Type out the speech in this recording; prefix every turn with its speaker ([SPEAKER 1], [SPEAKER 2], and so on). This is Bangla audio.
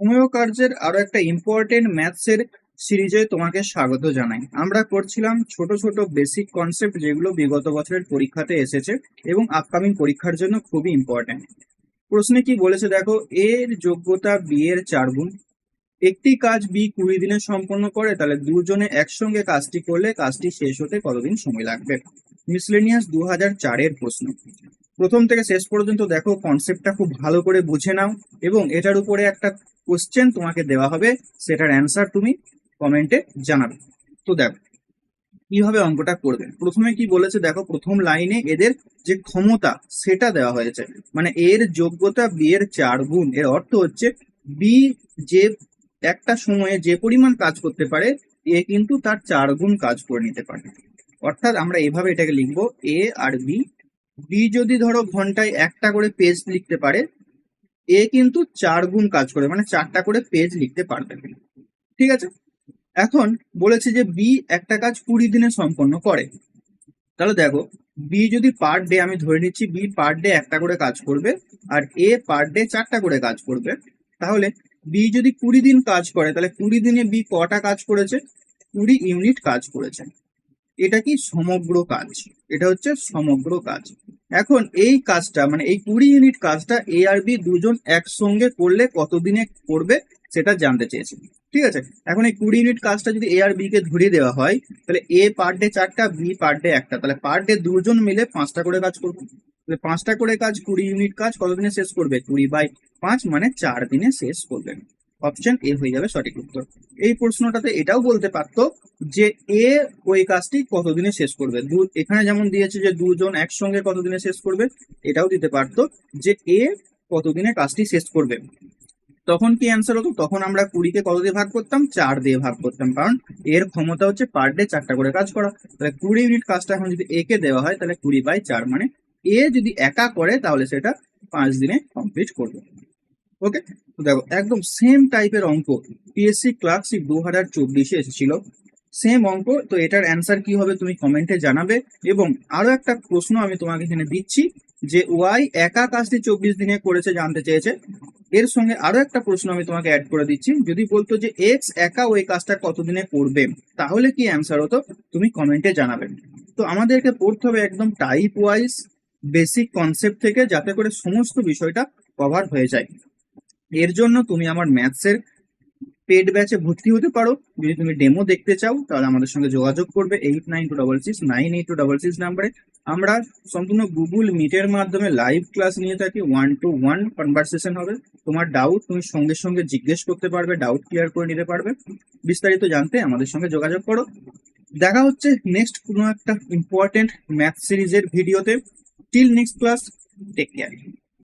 [SPEAKER 1] হোমিও কার্যের আরও একটা ইম্পর্টেন্ট ম্যাথসের সিরিজে তোমাকে স্বাগত জানাই। আমরা করছিলাম ছোট ছোট বেসিক কনসেপ্ট যেগুলো বিগত বছরের পরীক্ষাতে এসেছে এবং আপকামিং পরীক্ষার জন্য খুবই ইম্পর্টেন্ট প্রশ্নে কি বলেছে দেখো এর যোগ্যতা বি এর চার গুণ। একটি কাজ বি কুড়ি দিনে সম্পন্ন করে, তাহলে দুজনে একসঙ্গে কাজটি করলে কাজটি শেষ হতে কতদিন সময় লাগবে? মিসলেনিয়াস দু হাজার চারের প্রশ্ন। প্রথম থেকে শেষ পর্যন্ত দেখো কনসেপ্টটা খুব ভালো করে বুঝে নাও এবং এটার উপরে একটা কোশ্চেন তোমাকে দেওয়া হবে, সেটার অ্যান্সার তুমি কমেন্টে জানাবে। তো দেখো, কীভাবে অঙ্কটা করবে? প্রথমে কি বলেছে দেখো, প্রথম লাইনে এদের যে ক্ষমতা, সেটা দেওয়া হয়েছে। মানে এর যোগ্যতা বি এর চার গুণ। এর অর্থ হচ্ছে বি যে একটা সময়ে যে পরিমাণ কাজ করতে পারে, এ কিন্তু তার চার গুণ কাজ করে নিতে পারে। অর্থাৎ আমরা এভাবে এটাকে লিখব এ আর বি বি যদি ধরো ঘন্টায় একটা করে পেজ লিখতে পারে, এ কিন্তু চার গুণ কাজ করে মানে চারটা করে পেজ লিখতে পারবে ঠিক আছে? এখন বলেছে যে বি একটা কাজ কুড়ি দিনে সম্পন্ন করে। তাহলে দেখো বি যদি পার ডে আমি ধরে নিচ্ছি বি পার ডে একটা করে কাজ করবে, আর এ পার ডে চারটা করে কাজ করবে। তাহলে বি যদি কুড়ি দিন কাজ করে, তাহলে কুড়ি দিনে বি কটা কাজ করেছে? কুড়ি ইউনিট কাজ করেছে। এটা কি সমগ্র কাজ? এটা হচ্ছে সমগ্র কাজ। এখন এই কাজটা মানে এই কুড়ি ইউনিট কাজটা এ আর বি দুজন একসঙ্গে করলে কতদিনে করবে সেটা জানতে চেয়েছি ঠিক আছে? এখন এই কুড়ি ইউনিট কাজটা যদি এ আর বি কে ধরিয়ে দেওয়া হয়, তাহলে এ পার ডে চারটা বি পার ডে একটা। তাহলে পার ডে দুজন মিলে পাঁচটা করে কাজ করবে। তাহলে পাঁচটা করে কাজ, কুড়ি ইউনিট কাজ কতদিনে শেষ করবে? কুড়ি বাই পাঁচ মানে চার দিনে শেষ করবে। অপশন এ হয়ে যাবে সঠিক উত্তর। এই প্রশ্নটাতে এটাও বলতে পারতো যে এ ওই কাজটি কতদিনে শেষ করবে? দু, এখানে যেমন দিয়েছে যে দুজন একসঙ্গে কতদিনে শেষ করবে, এটাও দিতে পারতো যে এ কতদিনে কাজটি শেষ করবে। তখন কি অ্যান্সার হতো? তখন আমরা কুড়িকে কত দিয়ে ভাগ করতাম? চার দিয়ে ভাগ করতাম। কারণ এর ক্ষমতা হচ্ছে পার ডে চারটা করে কাজ করা। তাহলে কুড়ি ইউনিট কাজটা এখন যদি এ কে দেওয়া হয়, তাহলে কুড়ি বাই চার মানে এ যদি একা করে, তাহলে সেটা পাঁচ দিনে কমপ্লিট করবে। ওকে তো দেখো, একদম সেম টাইপের অঙ্ক পিএসসি ক্লার্কশিপ দু হাজার চব্বিশে এসেছিল। সেম অঙ্ক, তো এটার অ্যান্সার কি হবে তুমি কমেন্টে জানাবে। এবং আরও একটা প্রশ্ন আমি তোমাকে এখানে দিচ্ছি, যে ওয়াই একা কাজটি চব্বিশ দিনে করেছে জানতে চেয়েছে। এর সঙ্গে আরও একটা প্রশ্ন আমি তোমাকে অ্যাড করে দিচ্ছি, যদি বলতো যে এক্স একা ওই কাজটা কতদিনে করবে, তাহলে কি অ্যান্সার হতো? তুমি কমেন্টে জানাবে। তো আমাদেরকে পড়তে হবে একদম টাইপ ওয়াইজ বেসিক কনসেপ্ট থেকে, যাতে করে সমস্ত বিষয়টা কভার হয়ে যায়। এর জন্য তুমি আমার ম্যাথসের পেড ব্যাচে ভর্তি হতে পারো। যদি তুমি ডেমো দেখতে চাও, তাহলে আমাদের সঙ্গে যোগাযোগ করবে eight nine two double six nine eight two double six নাম্বারে। আমরা সম্পূর্ণ গুগল মিটের মাধ্যমে লাইভ ক্লাস নিয়ে থাকি ওয়ান টু ওয়ান কনভারসেশন হবে। তোমার ডাউট তুমি সঙ্গে সঙ্গে জিজ্ঞেস করতে পারবে ডাউট ক্লিয়ার করে নিতে পারবে। বিস্তারিত জানতে আমাদের সঙ্গে যোগাযোগ করো। দেখা হচ্ছে নেক্সট কোনো একটা ইম্পর্টেন্ট ম্যাথ সিরিজের ভিডিওতে till next class take care